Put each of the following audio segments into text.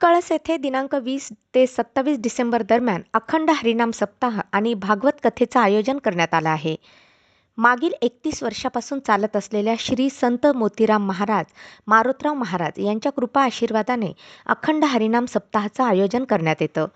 फुलकळस येथे दिनांक वीस ते सत्तावीस डिसेंबर दरम्यान अखंड हरिनाम सप्ताह आणि भागवत कथेचं आयोजन करण्यात आलं आहे. मागील एकतीस वर्षापासून चालत असलेल्या श्री संत मोतीराम महाराज मारोतराव महाराज यांच्या कृपा आशीर्वादाने अखंड हरिनाम सप्ताहाचं आयोजन करण्यात येतं.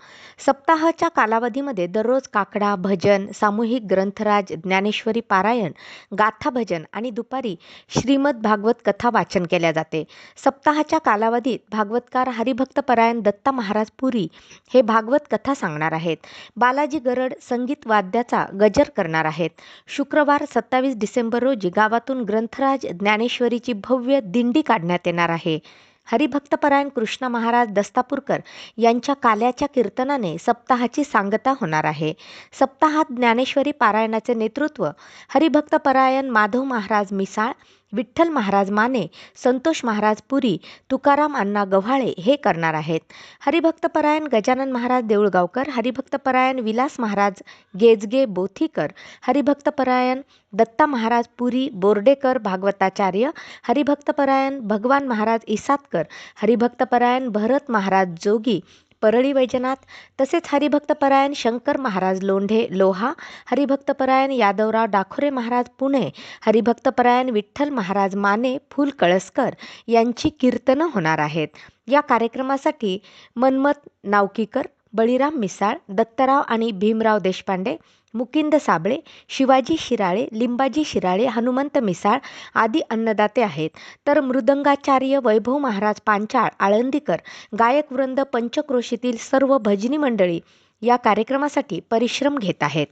सप्ताहाच्या कालावधीमध्ये दररोज काकडा भजन सामूहिक ग्रंथराज ज्ञानेश्वरी पारायण गाथा भजन आणि दुपारी श्रीमद भागवत कथा वाचन केल्या जाते. सप्ताहाच्या कालावधीत भागवतकार हरिभक्तपरायण दत्ता महाराज पुरी हे भागवत कथा सांगणार आहेत. बालाजी गरड संगीत वाद्याचा गजर करणार आहेत. शुक्रवार सत्तावीस डिसेंबर रोजी गावातून ग्रंथराज ज्ञानेश्वरीची भव्य दिंडी काढण्यात येणार आहे. हरिभक्तपरायण कृष्ण महाराज दस्तापूरकर यांच्या काल्याच्या कीर्तनाने सप्ताहाची सांगता होणार आहे. सप्ताहात ज्ञानेश्वरी पारायणाचे नेतृत्व हरिभक्तपरायण माधव महाराज मिसाळ विठ्ठल महाराज माने संतोष महाराज पुरी तुकाराम अण्णा गव्हाळे हे करणार आहेत. हरिभक्तपरायण गजानन महाराज देऊळगावकर हरिभक्तपरायण विलास महाराज गेजगे बोथीकर हरिभक्तपरायण दत्ता महाराज पुरी बोर्डेकर भागवताचार्य हरिभक्तपरायण भगवान महाराज इसातकर हरिभक्तपरायण भरत महाराज जोगी परळी वैजनाथ तसेच हरिभक्तपरायण शंकर महाराज लोंढे लोहा हरिभक्तपरायण यादवराव डाखोरे महाराज पुणे हरिभक्तपरायण विठ्ठल महाराज माने फुल कळसकर यांची कीर्तनं होणार आहेत. या कार्यक्रमासाठी मन्मथ नावकीकर बळीराम मिसाळ दत्तराव आणि भीमराव देशपांडे मुकिंद साबळे शिवाजी शिराळे लिंबाजी शिराळे हनुमंत मिसाळ आदी अन्नदाते आहेत. तर मृदंगाचार्य वैभव महाराज पांचाळ आळंदीकर गायकवृंद पंचक्रोशीतील सर्व भजनी मंडळी या कार्यक्रमासाठी परिश्रम घेत आहेत.